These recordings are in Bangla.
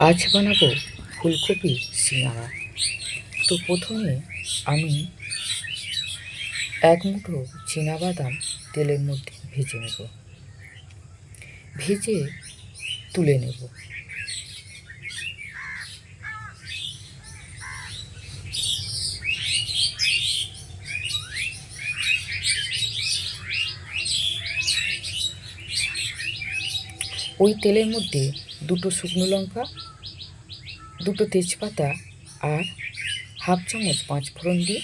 আজ বানাবো ফুলকপি সিঙাড়া তো প্রথমে আমি এক মুঠো বাদাম তেলের মধ্যে ভেজে নেব। ভেজে তুলে নেব। ওই তেলের মধ্যে দুটো শুকনো লঙ্কা দুটো তেজপাতা আর হাফ চামচ পাঁচ ফোড়ন দিয়ে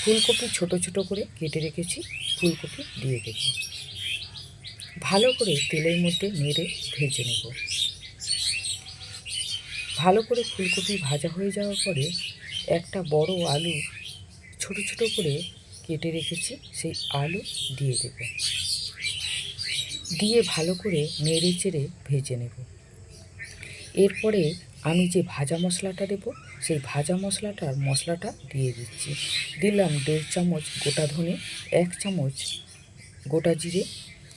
ফুলকপি ছোট ছোট করে কেটে রেখেছি, ফুলকপি দিয়ে দেব ভালো করে তেলের মধ্যে নেড়ে ভেজে নেব। ভালো করে ফুলকপি ভাজা হয়ে যাওয়ার পরে একটা বড় আলু ছোট ছোট করে কেটে রেখেছি, সেই আলু দিয়ে দেব। দিয়ে ভালো করে নেড়ে চেড়ে ভেজে নেব। এরপরে আমি যে ভাজা মশলাটা দেব, সেই ভাজা মশলাটার মশলাটা দিয়ে দিচ্ছি। দিলাম দেড় চামচ গোটা ধনে, এক চামচ গোটা জিরে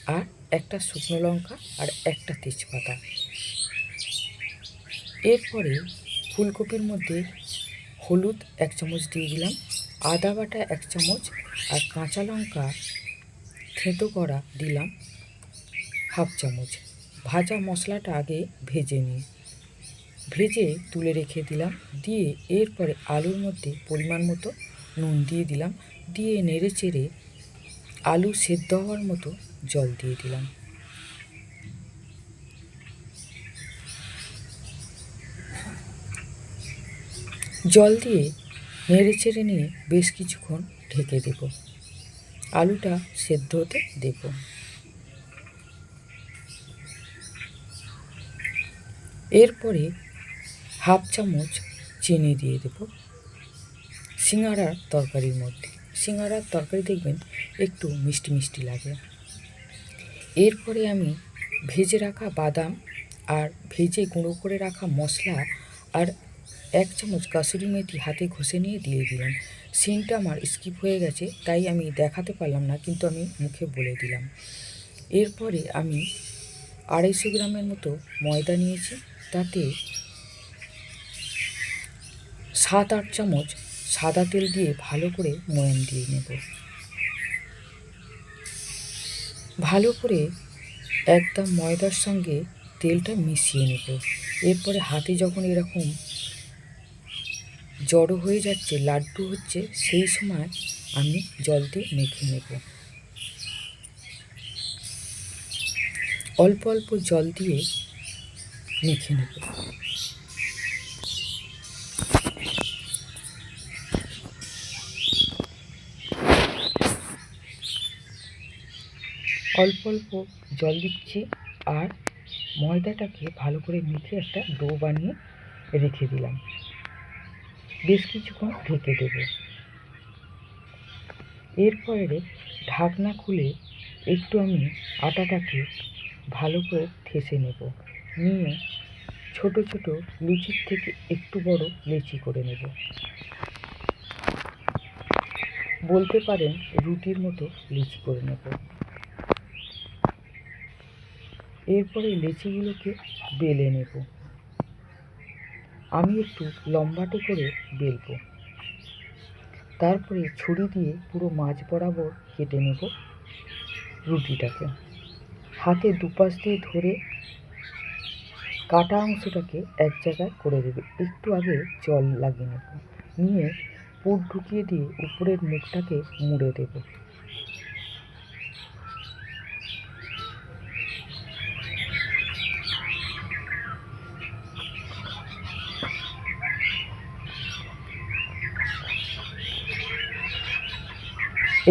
আর একটা শুকনো লঙ্কা আর একটা তেজপাতা। এরপরে ফুলকপির মধ্যে হলুদ এক চামচ দিয়ে দিলাম, আদা বাটা এক চামচ আর কাঁচা লঙ্কা থেঁতো করা দিলাম হাফ চামচ। ভাজা মশলাটা আগে ভেজে নিই। ভেজে তুলে রেখে দিলাম। দিয়ে এরপরে আলুর মধ্যে পরিমাণ মতো নুন দিয়ে দিলাম। দিয়ে নেড়ে চেড়ে আলু সেদ্ধ হওয়ার মতো জল দিয়ে দিলাম। জল দিয়ে নেড়ে চেড়ে নিয়ে বেশ কিছুক্ষণ ঢেকে দেব। আলুটা সেদ্ধ হতে দেব। এরপরে হাফ চামচ চিনি দিয়ে দেব। সিঙ্গারার তরকারির মধ্যে। সিঙ্গারার তরকারি দেখবেন একটু মিষ্টি মিষ্টি লাগে। এরপরে আমি ভেজে রাখা বাদাম আর ভেজে গুঁড়ো করে রাখা মশলা আর এক চামচ কাসুরি মেথি হাতে ঘষে নিয়ে দিয়ে দিলাম। সিনটা আমার স্কিপ হয়ে গেছে, তাই আমি দেখাতে পারলাম না, কিন্তু আমি মুখে বলে দিলাম। এরপরে আমি আড়াইশো গ্রামের মতো ময়দা নিয়েছি, তাতে সাত আট চামচ সাদা তেল দিয়ে ভালো করে ময়ান দিয়ে নেব। ভালো করে একদম ময়দার সঙ্গে তেলটা মিশিয়ে নেব। এরপরে হাতে যখন এরকম জড়ো হয়ে যাচ্ছে, লাড্ডু হচ্ছে, সেই সময় আমি জল দিয়ে মেখে নেব। অল্প অল্প জল দিয়ে মেখে নেব। অল্প অল্প জল দিচ্ছি আর ময়দাটাকে ভালো করে মেখে একটা ডো বানিয়ে রেখে দিলাম। বেশ কিছুক্ষণ ঢেকে দেব। এরপরে ঢাকনা খুলে একটু আমি আটাটাকে ভালো করে ঠেসে নেব। নিয়ে ছোট ছোট লুচির থেকে একটু বড় লেচি করে নেব। বলতে পারেন রুটির মতো লিচি করে নেব। এরপরে লেচিগুলোকে বেলে নেব। আমি একটু লম্বাটে করে বেলব। তারপরে ছুরি দিয়ে পুরো মাছ বরাবর কেটে নেব রুটিটাকে। হাতে দুপাশ দিয়ে ধরে কাটা অংশটাকে এক জায়গায় করে দেবে। একটু আগে জল লাগিয়ে নেব। নিয়ে পুর ঢুকিয়ে দিয়ে উপরের মুখটাকে মুড়ে দেবো।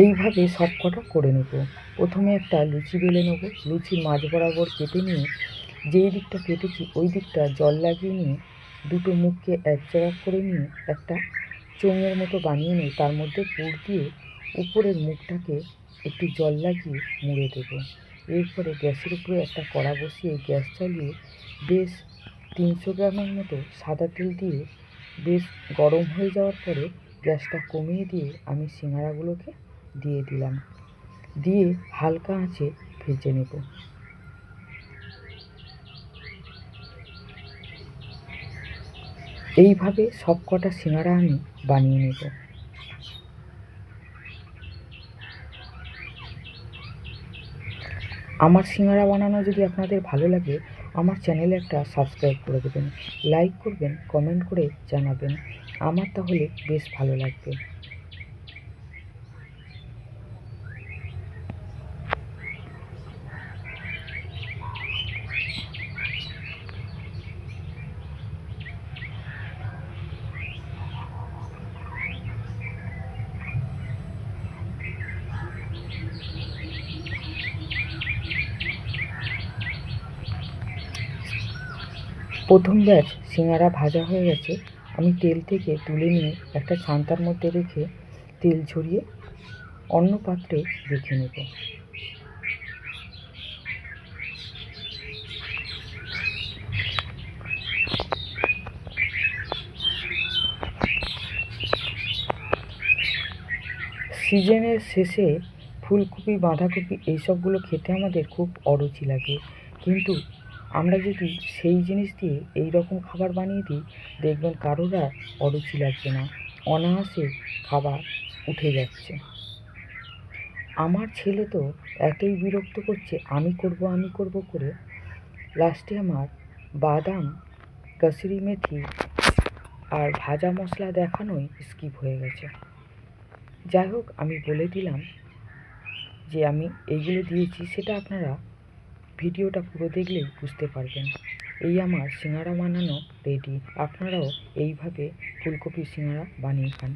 এইভাবে সব কটা করে নেব। প্রথমে একটা লুচি বেলে নেব। লুচির মাঝ বরাবর কেটে নিয়ে যেই দিকটা কেটেছি ওই দিকটা জল লাগিয়ে নিয়ে দুটো মুখকে এক জায়গা করে নিয়ে একটা চোঙের মতো বানিয়ে নিয়ে তার মধ্যে পুর দিয়ে উপরের মুখটাকে একটু জল লাগিয়ে মুড়ে দেব। এরপরে গ্যাসের উপরে একটা কড়া বসিয়ে গ্যাস চালিয়ে বেশ তিনশো গ্রামের মতো সাদা তেল দিয়ে বেশ গরম হয়ে যাওয়ার পরে গ্যাসটা কমিয়ে দিয়ে আমি সিঙ্গারাগুলোকে দিয়ে দিলাম। দিয়ে হালকা আঁচে ভেজে নেব। এইভাবে সব কটা সিঙ্গারা আমি বানিয়ে নেব। আমার সিঙ্গারা বানানো যদি আপনাদের ভালো লাগে, আমার চ্যানেলে একটা সাবস্ক্রাইব করে দেবেন। লাইক করবেন, কমেন্ট করে জানাবেন। আমার তাহলে বেশ ভালো লাগবে। প্রথম ব্যাচ সিঙ্গারা ভাজা হয়ে গেছে, আমি তেল থেকে তুলে নিয়ে একটা ছান্তার মধ্যে রেখে তেল ঝরিয়ে অন্য পাত্রে রেখে নেব। সিজনের শেষে ফুলকপি, বাঁধাকপি, এইসবগুলো খেতে আমাদের খুব অরুচি লাগে। কিন্তু আমরা যদি সেই জিনিস দিয়ে এই রকম খাবার বানিয়ে দিই, দেখবেন কারোর আর অরুচি লাগবে না, অনায়াসে খাবার উঠে যাচ্ছে। আমার ছেলে তো এতই বিরক্ত করছে, আমি করব আমি করব করে। লাস্টে আমার বাদাম কসুরি মেথি আর ভাজা মশলা দেখানোই স্কিপ হয়ে গেছে। যাই হোক, আমি বলে দিলাম যে আমি এইগুলো দিয়েছি, সেটা আপনারা ভিডিওটা পুরো দেখলেই বুঝতে পারবেন। এই আমার সিঙ্গারা বানানো রেডি। আপনারাও এইভাবে ফুলকপির সিঙ্গারা বানিয়ে খান।